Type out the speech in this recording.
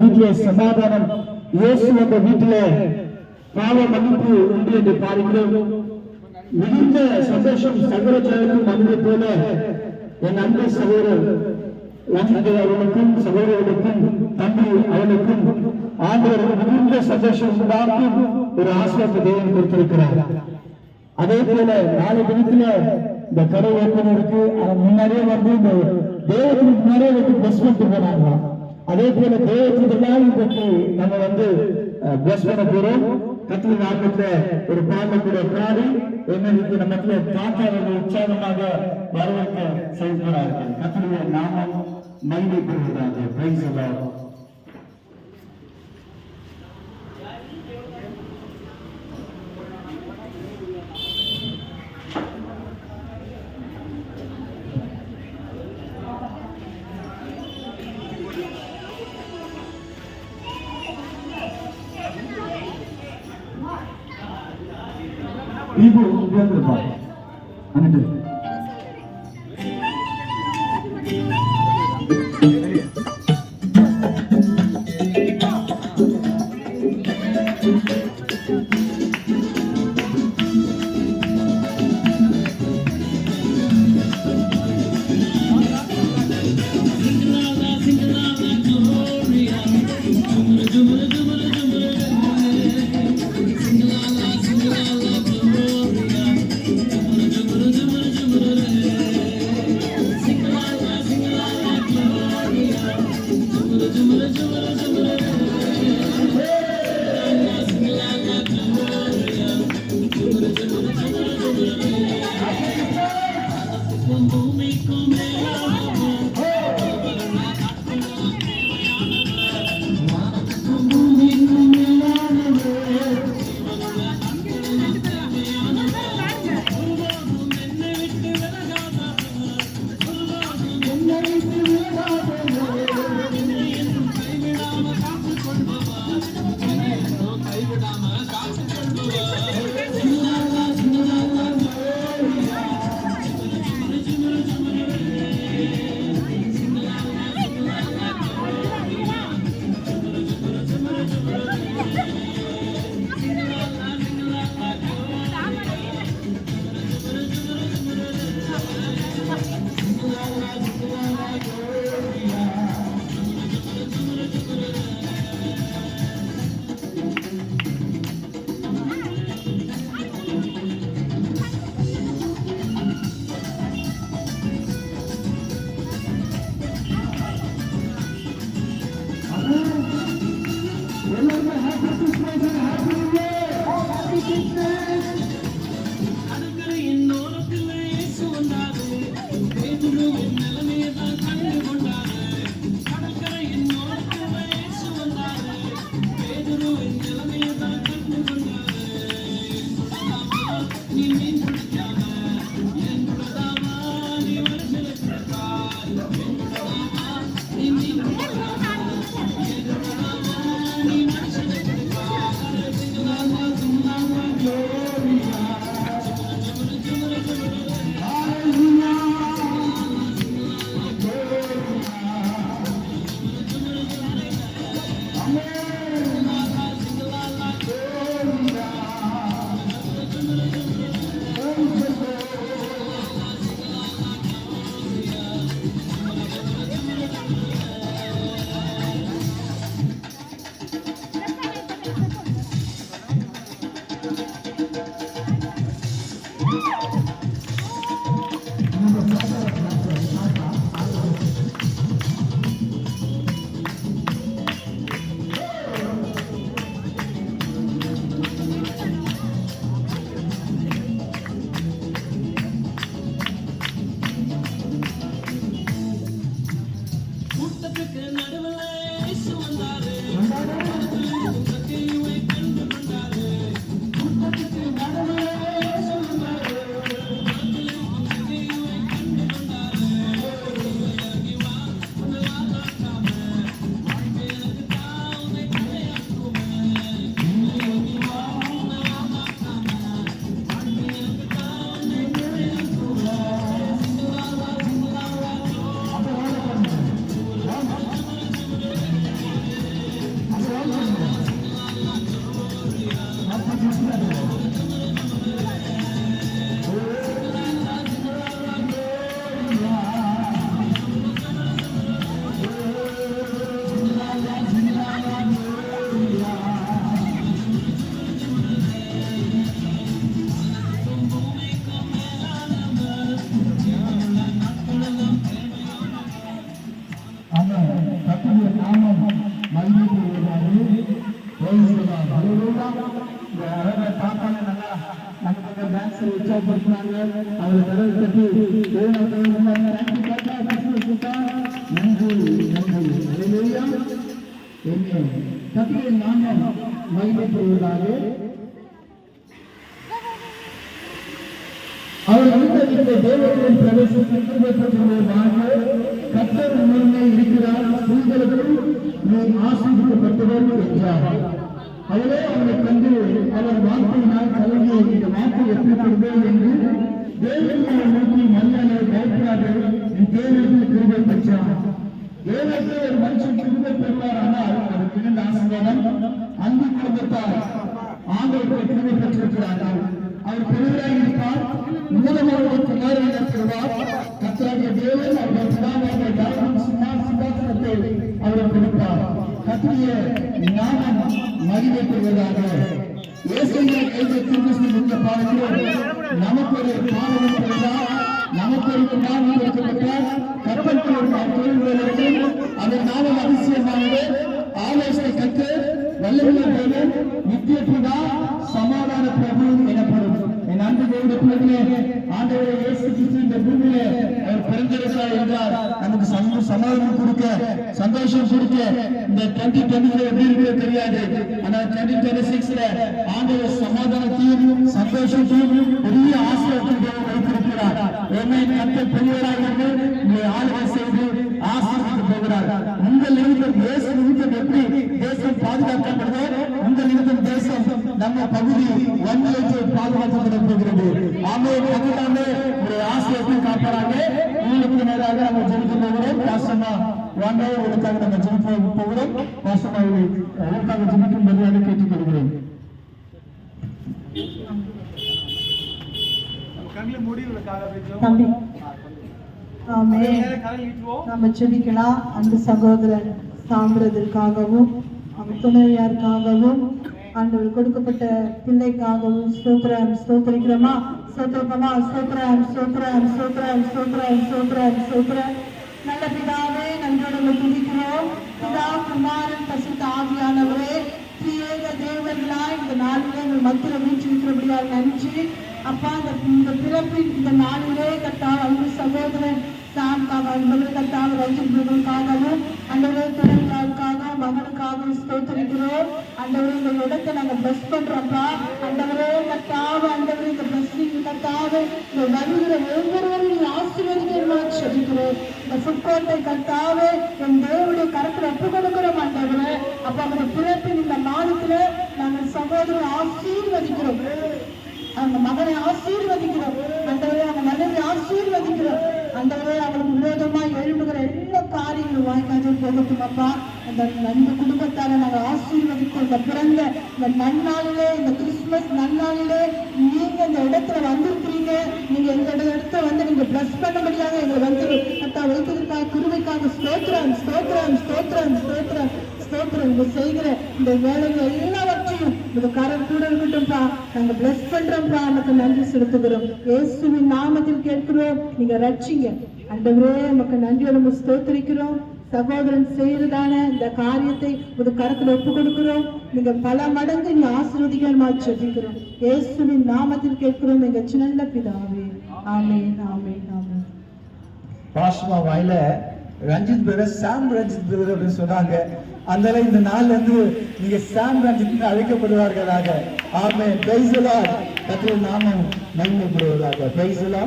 வீட்டிலே சமாதானம் இயேசு அந்த வீட்டிலே பாவ மன்னிப்பு உண்டு என்று பாருகிறோம் மிகுந்த சந்தோஷம் சகோதரர்களுக்கும் வந்தது போல என் அன்பு சகோதரர் ரஞ்சித் அவர்களுக்கும் சகோதரர்களுக்கும் தம்பி அவனுக்கும் ஆண்டவர் மிகுந்த சந்தோஷம் உண்டாக்கும் ஒரு ஆசிரியத்தை தேவன் கொடுத்திருக்கிறார். அதே போல நாலு தினத்துல இந்த கடை ஓப்பன் இருக்கு. அவன் முன்னாடியே வந்து இந்த தேவத்துக்கு முன்னாடியே வந்து பஸ் பண்ணிட்டு போனாங்களாம். அதே போல தேவையான பற்றி நம்ம வந்து பிளஸ் பண்ண போறோம். கத்திரி நாட்டத்துல ஒரு பாடக்கூடிய கூட பாடி என்னைக்கு நம்ம தாத்தாவர்கள் உற்சாகமாக வரவேற்க செயல்படார்கள் கத்திரியை நாமம் மகிமை பெறுவதாக பிரைஸ் எல்லாம் 一步一步跟着走 Thank you. தேவர்களின் பிரவேசத்திற்கு பெற்றுள்ளதாக கத்தர் உண்மையில் இருக்கிறார் உங்களுக்கு நீ ஆசிரியப்பட்டவர் என்றார் அவரே அவரை கண்டு அவர் வார்த்தையினால் கலங்கிய இந்த வார்த்தை எப்படிப்படுது என்று தேவத்தை நோக்கி மன்னனை பயப்படாது என் தேவனுக்கு கிருபை பெற்றார் தேவத்தை ஒரு மனுஷன் கிருபை பெறுவார் ஆனால் அதற்கு இரண்டு ஆசீர்வாதம் அன்பு குடும்பத்தார் ஆண்களுக்கு கிருபை பெற்றிருக்கிறார்கள். அவர் பெரியவராக இருப்பார் மூலமாக கத்திரிய நாமம் மகிமை பெறுவதாக இயேசுவின் கைதை திருமணம் இந்த பாடத்தில் நமக்கு ஒரு பாடம் பிறந்தார் நமக்கு ஒரு குமாரன் கொடுக்கப்பட்டார் ஒரு நாமம் சந்தோஷம் கொடுத்து இந்த டுவெண்ட்டி டுவெண்ட்டி எப்படி இருக்கு தெரியாது. ஆனா டுவெண்ட்டி டுவெண்ட்டி சிக்ஸ்ல ஆண்டவர் சமாதானத்தையும் சந்தோஷத்தையும் பெரிய ஆசிரியத்தை வைத்திருக்கிறார். ஏமே கத்த பெரியவராக ஆளுகை செய்து ஆசீர்வதித்து போகிறார். உங்கள் நிமித்தம் தேச நிமித்தம் எப்படி தேசம் பாதுகாக்கப்படுதோ உங்கள் நிமித்தம் தேசம் நம்ம பகுதி வன்முறைக்கு பாதுகாக்கப்பட போகிறது. ஆமே கத்தாமே ஒரு ஆசிரியத்தை காப்பாராங்க உங்களுக்கு நேராக நம்ம ஜெயிக்க போகிறோம். பாசமா வாங்க உங்களுக்காக நம்ம ஜெயிக்க போகிறோம். பாசமா உங்களுக்காக ஜெயிக்கும் பதிலாக. நம்ம ஜெபிக்கலாம். அந்த சகோதரன் சாம்பிரதற்காகவும் அவன் துணைவியாருக்காகவும் ஆண்டவர் கொடுக்கப்பட்ட பிள்ளைக்காகவும் ஸ்தோத்திரம் ஸ்தோத்திரிக்கிறோமா? ஸ்தோத்திரமா சோத்ரம் சோத்ரம் சோத்ரம் சோத்ரம் சோத்ரம் சோத்ரம் நல்ல பிதாவே நன்றோடு துதிக்கிறோம் பிதா குமாரன் பசுத்த ஆவியானவரே திரியேக தேவர்களா இந்த நாளிலே உங்கள் மத்தியில் வீற்றிருக்கிறபடியால் நன்றி அப்பா இந்த இந்த பிறப்பின் இந்த நாளிலே கத்தால் அன்பு சகோதரன் சாம்காக அன்பர்கள் கத்தால் ரஞ்சித்காகவும் அண்டவரே பிறந்தாருக்காக மகனுக்காக ஸ்தோத்திரிக்கிறோம் அண்டவரே இந்த இடத்தை நாங்கள் பஸ் பண்றோம்ப்பா அண்டவரே கட்டாவை அண்டவரே இந்த பிளஸ்ஸிங் கத்தாவ இந்த வருகிற ஒவ்வொருவரும் நீ ஆசீர்வதிக்கிறோமா இந்த ஃபுட்கோர்ட்டை கத்தாவே என் தேவனுடைய கரத்தில் ஒப்பு கொடுக்கிறோம் ஆண்டவரே. அப்ப அவருடைய பிறப்பின் இந்த நாளுக்குள்ள நாங்கள் சகோதரர் ஆசீர்வதிக்கிறோம். அந்த மகனை ஆசீர்வதிக்கிறோம். அந்தவரே அந்த மனைவி ஆசீர்வதிக்கிறோம் அந்தவரே அவளுக்கு விரோதமா எழும்புகிற எல்லா காரியங்களும் வாய்க்காது போகட்டும் அப்பா. அந்த நன்மை குடும்பத்தால நாங்கள் ஆசீர்வதிக்கிறோம் இந்த பிறந்த இந்த நன்னாளிலே இந்த கிறிஸ்துமஸ் நன்னாளிலே நீங்க இந்த இடத்துல வந்திருக்கிறீங்க. நீங்க எங்க இடத்துல வந்து நீங்க பிளஸ் பண்ணபடியாக எங்களை வந்து கத்தா வைத்ததற்காக குருவைக்காக ஸ்தோத்திரம் ஸ்தோத்திரம் ஸ்தோத்திரம் ஸ்தோத்திரம் ஸ்தோத்திரம். இங்க செய்கிற இந்த வேலைகள் எல்லாவற்றையும் இந்த கரம் கூட இருக்கட்டும்ப்பா நாங்க பிளஸ் பண்றோம்ப்பா நன்றி செலுத்துகிறோம். இயேசுவின் நாமத்தில் கேட்கிறோம். நீங்க ரட்சிங்க. அண்டவரே நம்ம ஸ்தோத்திரிக்கிறோம். சகோதரன் செய்யறதான இந்த காரியத்தை ஒரு கரத்துல ஒப்பு கொடுக்கிறோம் நீங்க பல மடங்கு நீ ஆசீர்வதிக்கணுமா இயேசுவின் நாமத்தில் கேட்கிறோம். எங்க சின்ன பிதாவே. ஆமென் ஆமென் ஆமென். பாஸ்மா வாயில Ranjith brother Sam Ranjith brother அப்படின்னு சொன்னாங்க. அதனால இந்த நாள்ல இருந்து நீங்க சாம் ரஞ்சித் அழைக்கப்படுவார்களாக. ஆமே பெய்சலா கத்திர நாமம் நன்மைப்படுவதாக பெய்சலா